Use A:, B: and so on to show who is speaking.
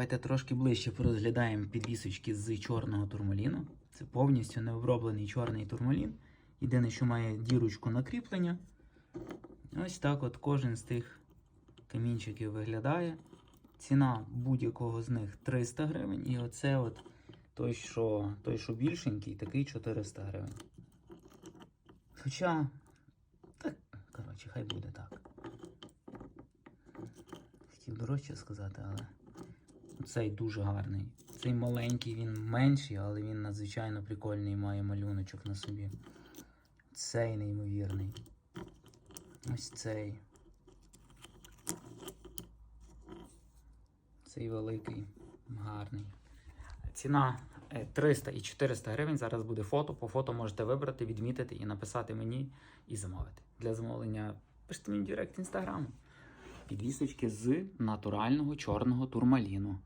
A: Давайте трошки ближче порозглядаємо підвісочки з чорного турмаліну. Це повністю необроблений чорний турмалін. Єдине, що має дірочку на кріплення. Ось так от кожен з тих камінчиків виглядає. Ціна будь-якого з них 300 гривень. І оце от той, що, той, що більшенький, такий 400 гривень. Хоча, так, коротше, хай буде так. Хотів дорожче сказати, але цей дуже гарний. Цей маленький, він менший, але він надзвичайно прикольний, має малюночок на собі. Цей неймовірний. Ось цей. Цей великий, гарний. Ціна е, 300 і 400 гривень. Зараз буде фото. По фото можете вибрати, відмітити і написати мені і замовити. Для замовлення пишіть мені директ інстаграму. Підвісочки з натурального чорного турмаліну.